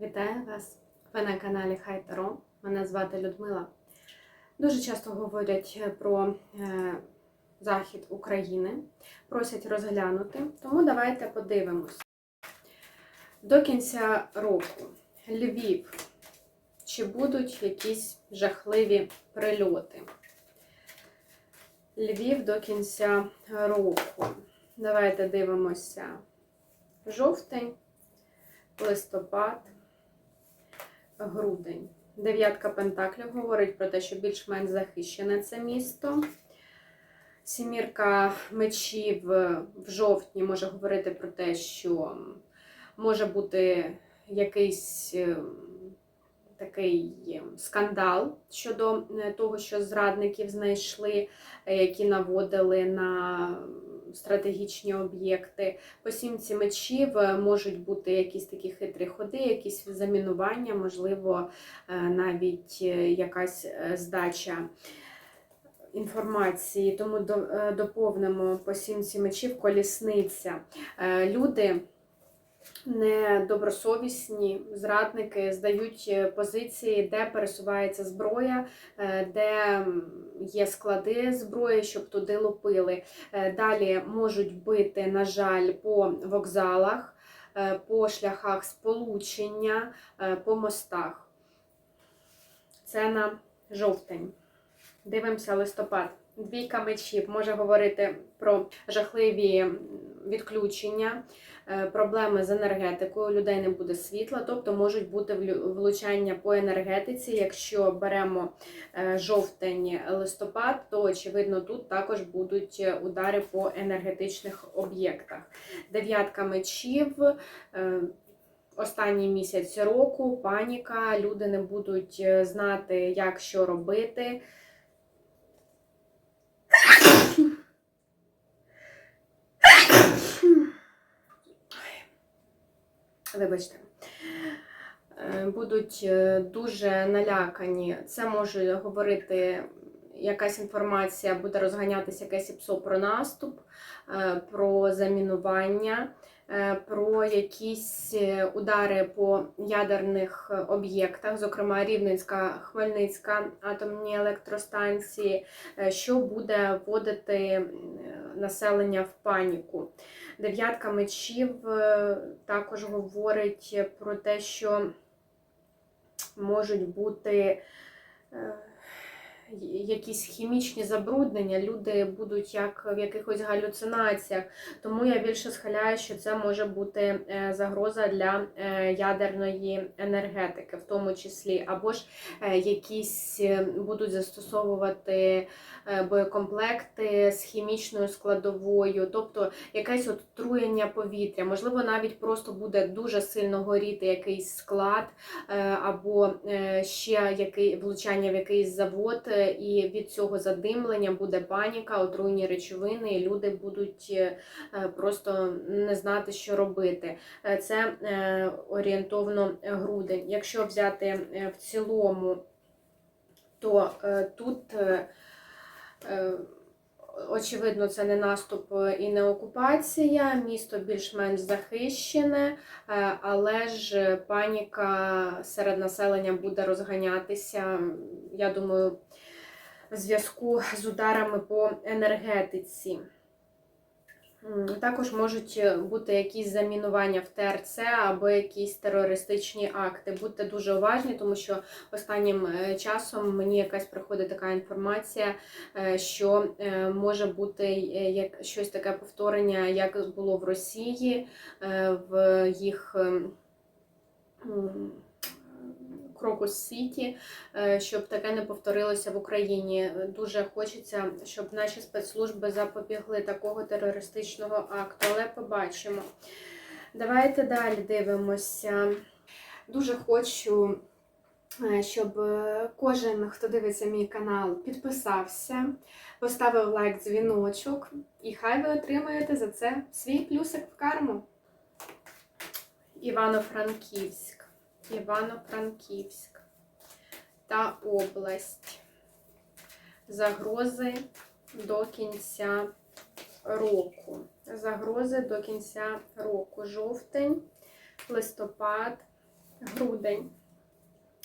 Вітаю вас! Ви на каналі Хай Таро. Мене звати Людмила. Дуже часто говорять про е, захід України, просять розглянути, тому давайте подивимось. До кінця року Львів. Чи будуть якісь жахливі прильоти? Львів до кінця року. Давайте дивимося жовтень, листопад, грудень. Дев'ятка пентаклів говорить про те, що більш-менш захищене це місто. Сімірка мечів в жовтні може говорити про те, що може бути якийсь е, такий скандал щодо е, того, що зрадників знайшли, е, які наводили на стратегічні об'єкти. По сімці мечів е, можуть бути якісь такі хитрі ходи, якісь замінування, можливо, навіть якась здача інформації. Тому до- доповнимо по сімці мечів колісниця. Люди недобросовісні зрадники здають е, позиції, де пересувається зброя, е, де є склади зброї, щоб туди лупили. Е, Далі можуть бити, на жаль, по вокзалах, по шляхах сполучення, по мостах. Це на жовтень. Дивимося листопад. Двійка мечів може говорити про жахливі відключення, е, проблеми з енергетикою, людей не буде світла, тобто можуть бути влучання по енергетиці. Якщо беремо е, жовтень, листопад, то очевидно тут також будуть е, удари по енергетичних об'єктах. Дев'ятка мечів. Останній місяць року паніка, люди не будуть знати, як що робити. Вибачте. Е, Будуть е, дуже налякані. Це може говорити якась інформація, буде розганятися якесь ІПСО про наступ, е, про замінування, про якісь удари по ядерних об'єктах, зокрема Рівненська, Хмельницька атомні електростанції, що буде вводити населення в паніку. Дев'ятка мечів е, також говорить про те, що можуть бути е, якісь хімічні забруднення, люди будуть як в якихось галюцинаціях. Тому я більше схиляю, що це може бути е, загроза для е, ядерної енергетики, в тому числі, або ж е, якісь будуть застосовувати боєкомплекти з хімічною складовою, тобто якесь отруєння повітря, можливо, навіть просто буде дуже сильно горіти якийсь склад, або ще який влучання в якийсь завод, і від цього задимлення буде паніка, отруйні речовини, і люди будуть е, е, просто не знати, що робити. Е, Це е, орієнтовно грудень. Якщо взяти е, в цілому, то е, тут. е, е, Очевидно, це не наступ і не окупація, місто більш-менш захищене, е, але ж паніка серед населення буде розганятися. Я думаю, в зв'язку з ударами по енергетиці. Також можуть бути якісь замінування в ТРЦ або якісь терористичні акти. Будьте дуже уважні, тому що останнім е, часом мені якась приходить така інформація, е, що е, може бути е, як щось таке повторення, як було в Росії, е, в їх Крокус Сіті, е, щоб таке не повторилося в Україні. Дуже хочеться, щоб наші спецслужби запобігли такого терористичного акту, але побачимо. Давайте далі дивимося. Дуже хочу, е, щоб е, кожен, хто дивиться мій канал, підписався, поставив лайк, дзвіночок, і хай ви отримаєте за це свій плюсик в карму. Івано-Франківськ. Івано-Франківськ та область. Загрози до кінця року. Загрози до кінця року. Жовтень, листопад, грудень.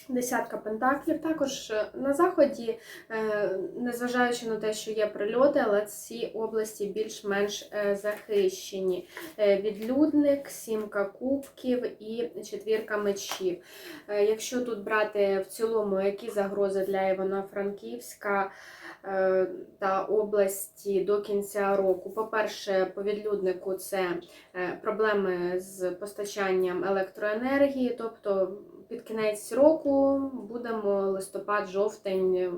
Десятка пентаклів. Також е, на заході, е, незважаючи на те, що є прильоти, але ці області більш-менш е, захищені. Відлюдник, сімка кубків і четвірка мечів. Якщо тут брати в цілому, які загрози для Івано-Франківська та області до кінця року, по-перше, по відлюднику це проблеми з постачанням електроенергії, тобто під кінець року будемо листопад, жовтень е,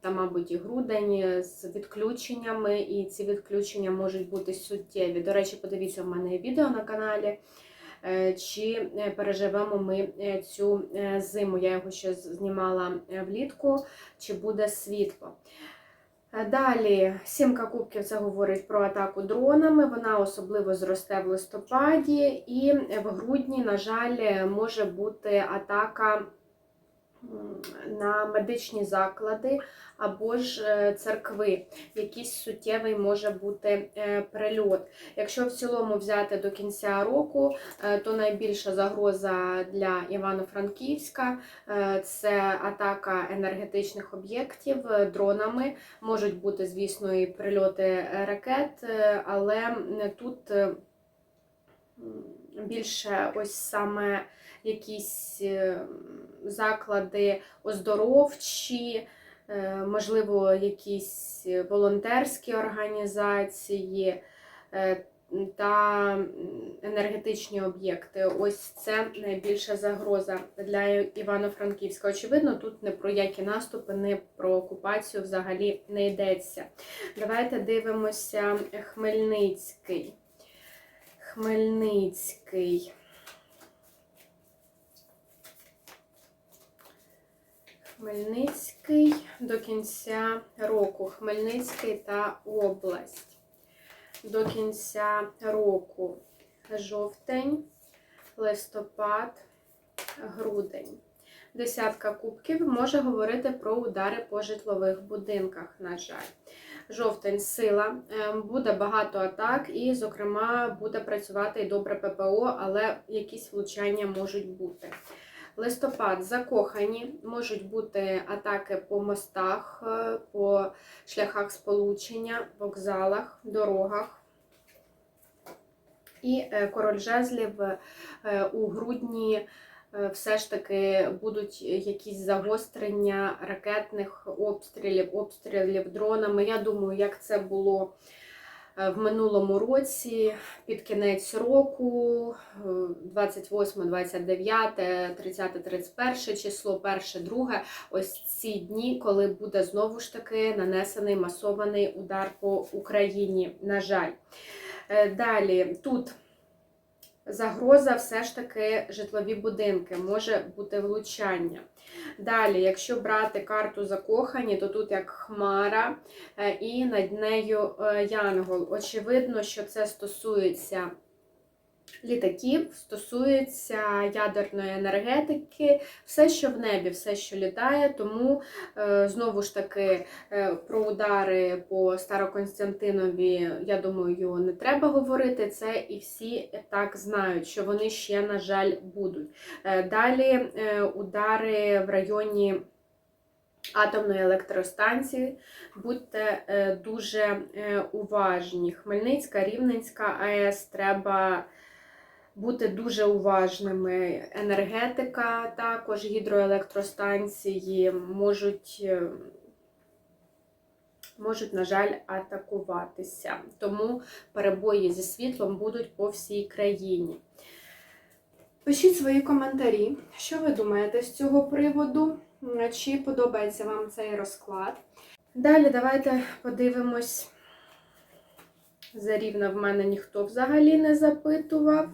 та, мабуть, і грудень з відключеннями, і ці відключення можуть бути суттєві. До речі, подивіться, в мене відео на каналі. е, Чи е, переживемо ми цю зиму? Я його ще знімала влітку, чи буде світло. Далі сімка кубків це говорить про атаку дронами. Вона особливо зросте в листопаді, і в грудні, на жаль, може бути атака на медичні заклади або ж е, церкви. Якийсь суттєвий може бути е, прильот. Якщо в цілому взяти до кінця року, е, то найбільша загроза для Івано-Франківська це атака енергетичних об'єктів дронами. Можуть бути, звісно, і прильоти ракет, але тут більше ось саме якісь е, заклади оздоровчі, е, можливо, якісь волонтерські організації. е, Та енергетичні об'єкти. Ось це найбільша загроза для Івано-Франківська. Очевидно, тут не про які наступи, не про окупацію взагалі не йдеться. Давайте дивимося Хмельницький. Хмельницький. Хмельницький до кінця року. Хмельницький та область. До кінця року. Жовтень, листопад, грудень. Десятка кубків може говорити про удари по житлових будинках, на жаль. Жовтень сила, е, буде багато атак, і, зокрема, буде працювати і добре ППО, але якісь влучання можуть бути. Листопад закохані, можуть бути атаки по мостах, е, по шляхах сполучення, вокзалах, дорогах. І е, король жезлів е, у грудні все ж таки будуть якісь загострення ракетних обстрілів, обстрілів дронами. Я думаю, як це було в минулому році, під кінець року, е, 28, 29, 30, 31 число, 1, 2, ось ці дні, коли буде знову ж таки нанесений масований удар по Україні, на жаль. Е, Далі тут загроза все ж таки житлові будинки, може бути влучання. Далі, якщо брати карту закохані, то тут як хмара е, і над нею е, янгол. Очевидно, що це стосується літаків, стосується ядерної енергетики, все, що в небі, все, що літає. Тому е, знову ж таки е, про удари по Староконстантинові, я думаю, не треба говорити. Це і всі так знають, що вони ще, на жаль, будуть. Е, Далі удари в районі. Атомної електростанції, будьте дуже уважні. Хмельницька, Рівненська АЕС треба бути дуже уважними. Енергетика, також гідроелектростанції можуть, е, можуть, на жаль, атакуватися. Тому перебої зі світлом будуть по всій країні. Пишіть свої коментарі, що ви думаєте з цього приводу, чи подобається вам цей розклад. Далі давайте подивимось. За рівна в мене ніхто взагалі не запитував.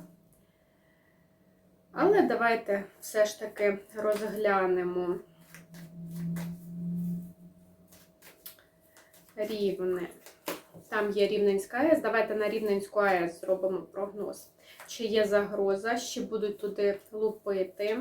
Але давайте все ж таки розглянемо рівне. Там є Рівненська АЕС. Давайте на Рівненську АЕС зробимо прогноз. Чи є загроза, чи будуть туди лупити.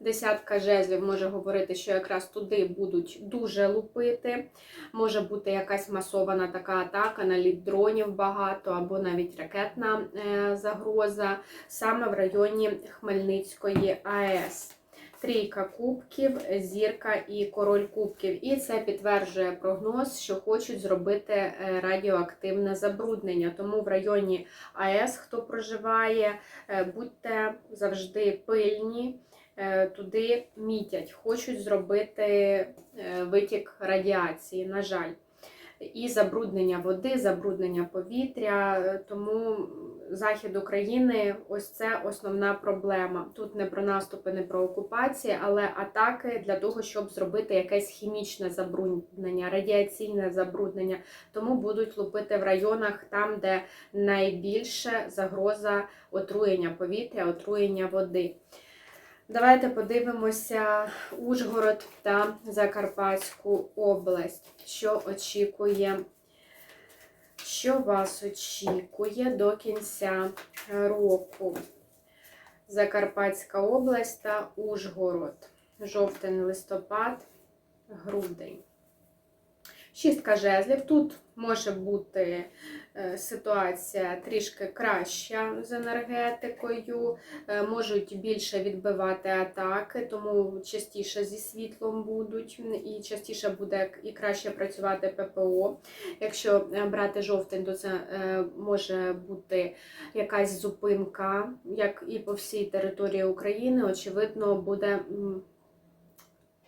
Десятка жезлів може говорити, що якраз туди будуть дуже лупити. Може бути якась масована така атака, наліт дронів багато, або навіть ракетна е, загроза саме в районі Хмельницької АЕС. Трійка кубків, зірка і король кубків. І це підтверджує прогноз, що хочуть зробити е, радіоактивне забруднення. Тому в районі АЕС, хто проживає, е, будьте завжди пильні. Е, Туди мітять, хочуть зробити е, витік радіації, на жаль. І забруднення води, забруднення повітря. Е, Тому захід України ось це основна проблема. Тут не про наступи, не про окупації, але атаки для того, щоб зробити якесь хімічне забруднення, радіаційне забруднення. Тому будуть лупити в районах там, де найбільше загроза отруєння повітря, отруєння води. Давайте подивимося Ужгород та Закарпатську область, що очікує, що вас очікує до кінця року. Закарпатська область та Ужгород. Жовтень, листопад, грудень. Шістка жезлів. Тут може бути е, ситуація трішки краща з енергетикою, е, можуть більше відбивати атаки, тому частіше зі світлом будуть, і частіше буде і краще працювати ППО. Якщо е, брати жовтень, то це може бути якась зупинка, як і по всій території України, очевидно, буде.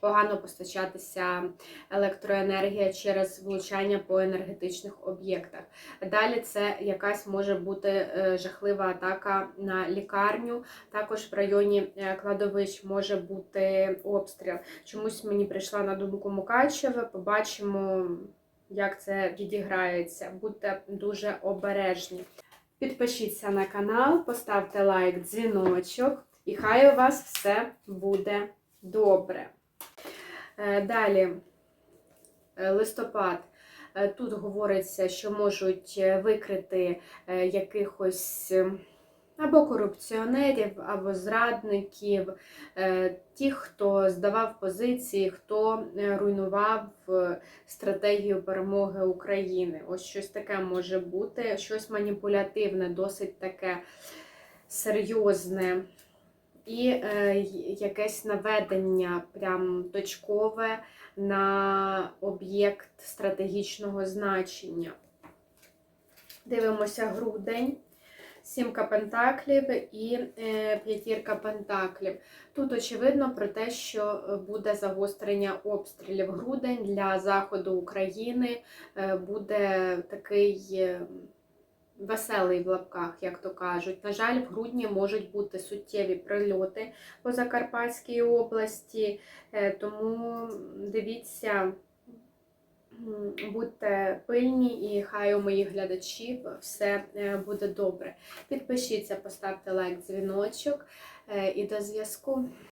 Погано постачатися електроенергія через влучання по енергетичних об'єктах. Далі це якась може бути е, жахлива атака на лікарню. Також в районі е, кладовищ може бути обстріл. Чомусь мені прийшла на думку Мукачеве. Побачимо, як це відіграється. Будьте дуже обережні. Підпишіться на канал, поставте лайк, дзвіночок, і хай у вас все буде добре. Е, Далі е, листопад. Е, Тут говориться, що можуть викрити якихось е, або корупціонерів, або зрадників, ті, хто здавав позиції, хто руйнував стратегію перемоги України. Ось щось таке може бути, щось маніпулятивне, досить таке серйозне. І е, якесь наведення прям точкове на об'єкт стратегічного значення. Дивимося грудень, сімка пентаклів і е, п'ятірка пентаклів. Тут очевидно про те, що буде загострення обстрілів. Грудень для заходу України е, буде такий. Веселий в лапках, як то кажуть. На жаль, в грудні можуть бути суттєві прильоти по Закарпатській області, е, тому дивіться, будьте пильні і хай у моїх глядачів все е, буде добре. Підпишіться, поставте лайк, дзвіночок е, і до зв'язку.